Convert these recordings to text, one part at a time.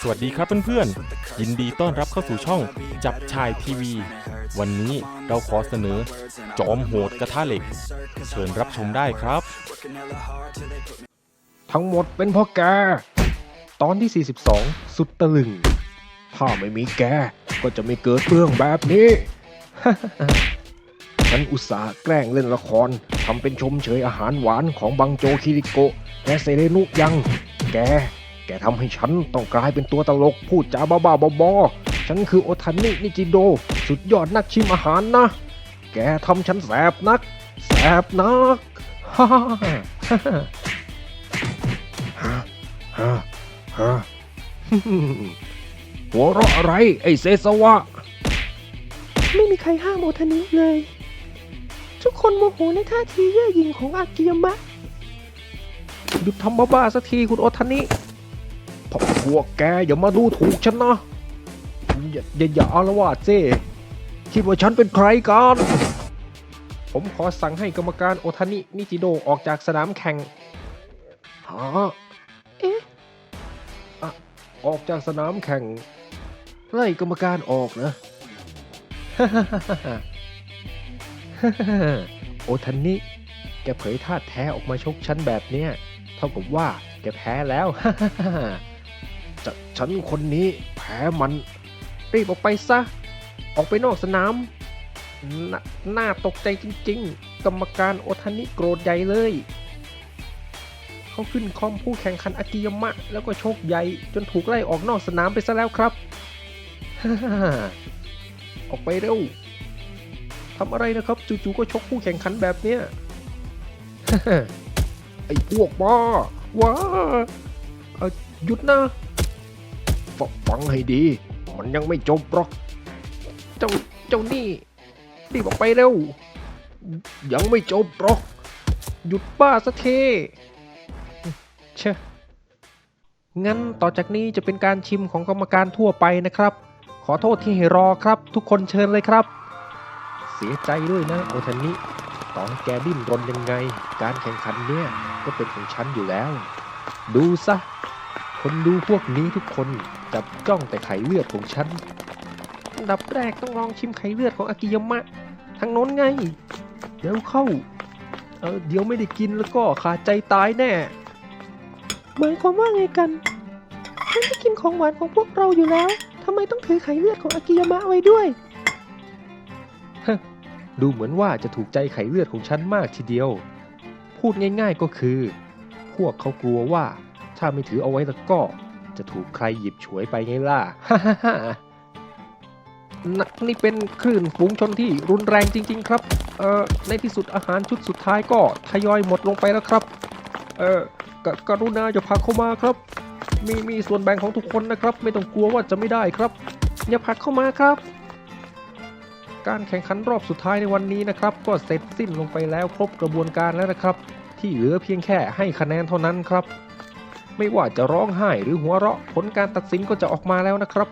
สวัสดีครับเพื่อนๆ ยินดีต้อนรับเข้าสู่ช่องจับชายทีวี วันนี้เราขอเสนอ จอมโหดกระทะเหล็ก เชิญรับชมได้ครับ Working hella hard till they put me ทั้งหมดเป็นเพราะแก ตอนที่ 42 สุดตะลึง ถ้าไม่มีแก ก็จะไม่เกิดเรื่องแบบนี้ ฉันอุตส่าห์แกล้งเล่นละครทำเป็นชมเชยอาหารหวานของบังโจคิริโกะและเซเรนุยัง แก แกทำให้ฉันต้องกลายเป็นตัวตลกพูดจาบ้าๆบอๆฉันคือโอทันนินิจิโด สุดยอดนักชิมอาหารนะ แกทำฉันแสบนัก แสบนักฮ่าฮ่าฮ่าฮ่าฮะฮะหัวเราะอะไรไอ้เซสวะ ไม่มีใครห้ามโอทานิเลย ทุกคนโมโหในท่าทีเย่อหยิ่งของอากิยามะ หยุดทำบ้าๆสักทีคุณโอทานิพวกพวกแกอย่ามาดูถูกฉันนะ อย่าอย่าอย่าอาละวาดเจ้คิดว่าฉันเป็นใครกัน ผมขอสั่งให้กรรมการโอทานินิจิโดออกจากสนามแข่งฮะเอ๊ะอะออกจากสนามแข่ง ไล่กรรมการออกนะ โอทันนิแกเผยท่าแท้ออกมาชกฉันแบบเนี้ยเท่ากับว่าแกแพ้แล้วจะฉันคนนี้แพ้มัน รีบออกไปซะ ออกไปนอกสนามนน่าตกใจจริง ๆ กรรมการโอทันนิโกรธใหญ่เลย เขาขึ้นคอมผู้แข่งขันอากิยามะ แล้วก็โชคใหญ่จนถูกไล่ออกนอกสนามไปซะแล้วครับ ออกไปเร็ว ทำอะไรนะครับจู่ๆก็ชกผู้แข่งขันแบบเนี้ย ไอ้พวกบ้าว้าเอ่อหยุดนะฟฟังให้ดี มันยังไม่จบหรอก เจ้าเจ้านี่รีบออกไปเร็ว ยังไม่จบหรอก หยุดบ้าสักทีเชะงั้นต่อจากนี้จะเป็นการชิมของกรรมการทั่วไปนะครับ ขอโทษที่ให้รอครับ ทุกคนเชิญเลยครับเสียใจด้วยนะโอทันนิต่อให้แกดิ้นรนยังไง การแข่งขันเนี่ยก็เป็นของฉันอยู่แล้ว ดูซะ คนดูพวกนี้ทุกคนจับจ้องแต่ไข่เลือดของฉันอันดับแรกต้องลองชิมไข่เลือดของอากิยามะทางโน้นไง เดี๋ยวเข้า เออเดี๋ยวไม่ได้กินแล้วก็ขาดใจตายแน่หมายความว่าไงกันฉันจะกินของหวานของพวกเราอยู่แล้วทำไมต้องถือไข่เลือดของอากิยามะไว้ด้วย ดูเหมือนว่าจะถูกใจไขเลือดของฉันมากทีเดียว พูดง่ายๆก็คือ พวกเขากลัวว่าถ้าไม่ถือเอาไว้แล้วก็ จะถูกใครหยิบฉวยไปไงล่ะนนี่เป็นคลื่นฝูงชนที่รุนแรงจริง ๆ ครับ เอ่อ ในที่สุดอาหารชุดสุดท้ายก็ทยอยหมดลงไปแล้วครับ เอ่อกกรุณาอย่าพาเข้ามาครับ มีมีส่วนแบ่งของทุกคนนะครับ ไม่ต้องกลัวว่าจะไม่ได้ครับ อย่าผลักเข้ามาครับ การแข่งขันรอบสุดท้ายในวันนี้นะครับ ก็เสร็จสิ้นลงไปแล้วครบกระบวนการแล้วนะครับ ที่เหลือเพียงแค่ให้คะแนนเท่านั้นครับ ไม่ว่าจะร้องไห้หรือหัวเราะผลการตัดสินก็จะออกมาแล้วนะครับ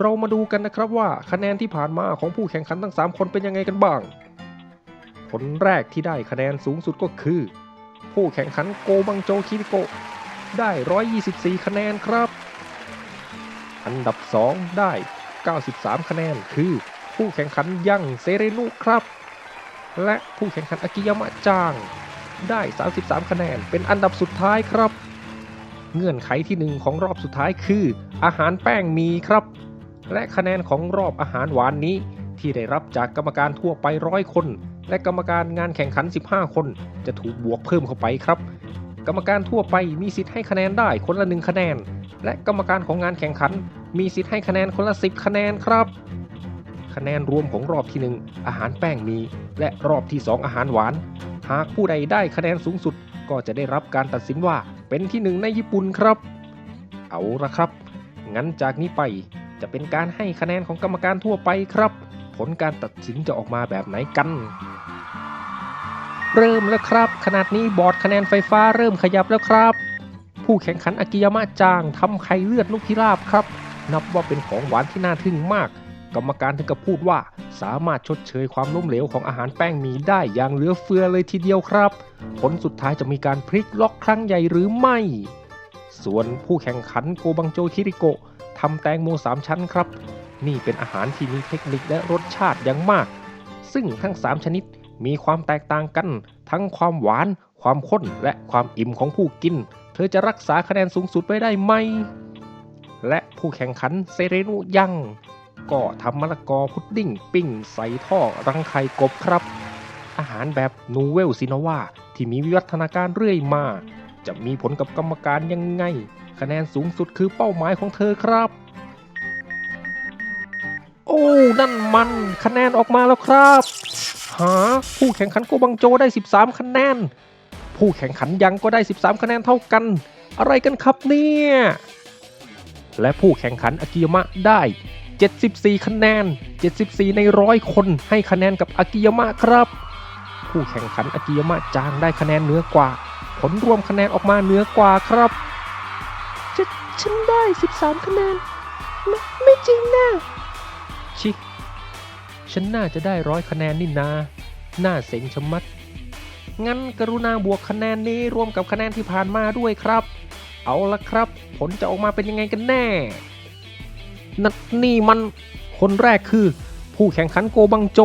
เรามาดูกันนะครับว่าคะแนนที่ผ่านมาของผู้แข่งขันทั้ง 3 คนเป็นยังไงกันบ้างผลแรกที่ได้คะแนนสูงสุดก็คือ ผู้แข่งขันโกบังโจคิริโกได้ 124 คะแนนครับ อันดับ 2 ได้ 93 คะแนน คือผู้แข่งขันยังเซเรนุครับ และผู้แข่งขันอากิยามะจางได้ 33 คะแนน เป็นอันดับสุดท้ายครับ เงื่อนไขที่หนึ่งของรอบสุดท้ายคือ อาหารแป้งมีครับ และคะแนนของรอบอาหารหวานนี้ ที่ได้รับจากกรรมการทั่วไปร้อยคน และกรรมการงานแข่งขัน 15 คน จะถูกบวกเพิ่มเข้าไปครับ กรรมการทั่วไปมีสิทธิ์ให้คะแนนได้คนละหนึ่งคะแนน และกรรมการของงานแข่งขัน มีสิทธิ์ให้คะแนนคนละ 10 คะแนนครับ คะแนนรวมของรอบที่ 1 อาหารแป้งมี และรอบที่ 2 อาหารหวาน หากผู้ใดได้คะแนนสูงสุด ก็จะได้รับการตัดสินว่าเป็นที่หนึ่งในญี่ปุ่นครับ เอาละครับ งั้นจากนี้ไปจะเป็นการให้คะแนนของกรรมการทั่วไปครับ ผลการตัดสินจะออกมาแบบไหนกัน เริ่มแล้วครับ ขนาดนี้บอร์ดคะแนนไฟฟ้าเริ่มขยับแล้วครับ ผู้แข่งขันอากิยามะจางทำไข่เลือดนกพิราบครับ นับว่าเป็นของหวานที่น่าทึ่งมาก กรรมการถึงกับพูดว่า สามารถชดเชยความล้มเหลวของอาหารแป้งมีได้อย่างเหลือเฟือเลยทีเดียวครับ ผลสุดท้ายจะมีการพลิกล็อกครั้งใหญ่หรือไม่ ส่วนผู้แข่งขันโกบังโจคิริโกะทำแตงโมสามชั้นครับ นี่เป็นอาหารที่มีเทคนิคและรสชาติอย่างมาก ซึ่งทั้ง 3 ชนิดมีความแตกต่างกัน ทั้งความหวาน ความข้นและความอิ่มของผู้กิน ธอจะรักษาคะแนนสูงสุดไว้ได้ไหม และผู้แข่งขันเซเรนุยังก็ทำมะละกอพุดดิ้ง ปิ้ง ใส่ท่อรังไข่กบครับ อาหารแบบนูเวลซินาวาที่มีวิวัฒนาการเรื่อยมา จะมีผลกับกรรมการยังไง คะแนนสูงสุดคือเป้าหมายของเธอครับ โอ้ นั่นมันคะแนนออกมาแล้วครับ หา ผู้แข่งขันโกบังโจได้ 13 คะแนน ผู้แข่งขันยังก็ได้ 13 คะแนนเท่ากัน อะไรกันครับเนี่ย และผู้แข่งขันอากิยามะได้ 74 คะแนน 74 ในร้อยคนให้คะแนนกับอากิยามะครับ ผู้แข่งขันอากิยามะจางได้คะแนนเหนือกว่า ผลรวมคะแนนออกมาเหนือกว่าครับฉฉันได้ 13 คะแนน ไม่ไม่จริงนะชิ ฉันน่าจะได้ร้อยคะแนนนี่นา น่าเซ็งชะมัด งั้นกรุณาบวกคะแนนนี้รวมกับคะแนนที่ผ่านมาด้วยครับ เอาละครับ ผลจะออกมาเป็นยังไงกันแน่นัดนี่มันคนแรกคือ ผู้แข่งขันโกบังโจ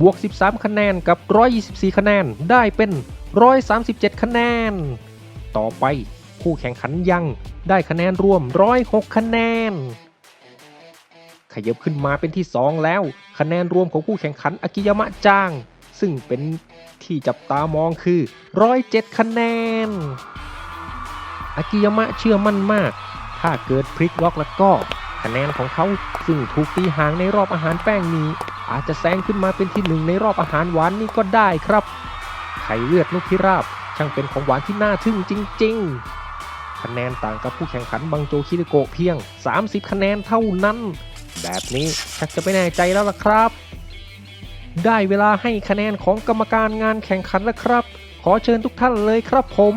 บวก 13 คะแนนกับ 124 คะแนนได้เป็น 137 คะแนน ต่อไปผู้แข่งขันยังได้คะแนนรวม 106 คะแนน ขยับขึ้นมาเป็นที่ 2 แล้ว คะแนนรวมของผู้แข่งขันอากิยามะจาง ซึ่งเป็นที่จับตามองคือ 107 คะแนน อากิยามะเชื่อมั่นมาก ถ้าเกิดพลิกล็อกแล้วก็ คะแนนของเขาซึ่งถูกตีห่างในรอบอาหารแป้งนี้ อาจจะแซงขึ้นมาเป็นที่หนึ่งในรอบอาหารหวานนี่ก็ได้ครับ ไข่เลือดนกพิราบช่างเป็นของหวานที่น่าทึ่งจริง ๆ คะแนนต่างกับผู้แข่งขันบังโจคิริโกะเพียง 30 คะแนนเท่านั้น แบบนี้ชักจะไม่แน่ใจแล้วล่ะครับ ได้เวลาให้คะแนนของกรรมการงานแข่งขันแล้วครับ ขอเชิญทุกท่านเลยครับผม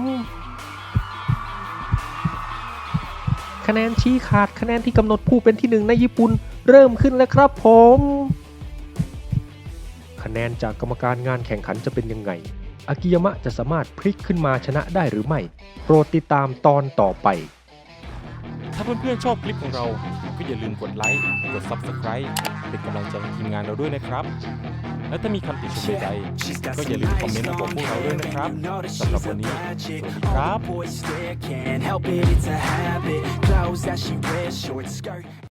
คะแนนชี้ขาดคะแนนที่กำหนดผู้เป็นที่หนึ่งในญี่ปุ่นเริ่มขึ้นแล้วครับผม คะแนนจากกรรมการงานแข่งขันจะเป็นยังไง อากิยามะจะสามารถพลิกขึ้นมาชนะได้หรือไม่ โปรดติดตามตอนต่อไป ถ้าเพื่อนๆชอบคลิปของเรา ก็อย่าลืมกดไลค์ กด Subscribe เป็นกำลังใจให้ทีมงานเราด้วยนะครับ และถ้ามีคำติชมใดๆก็อย่าลืมคอมเมนต์มาบอกพวกเราด้วยนะครับสำหรับวันนี้สวัสดีครับ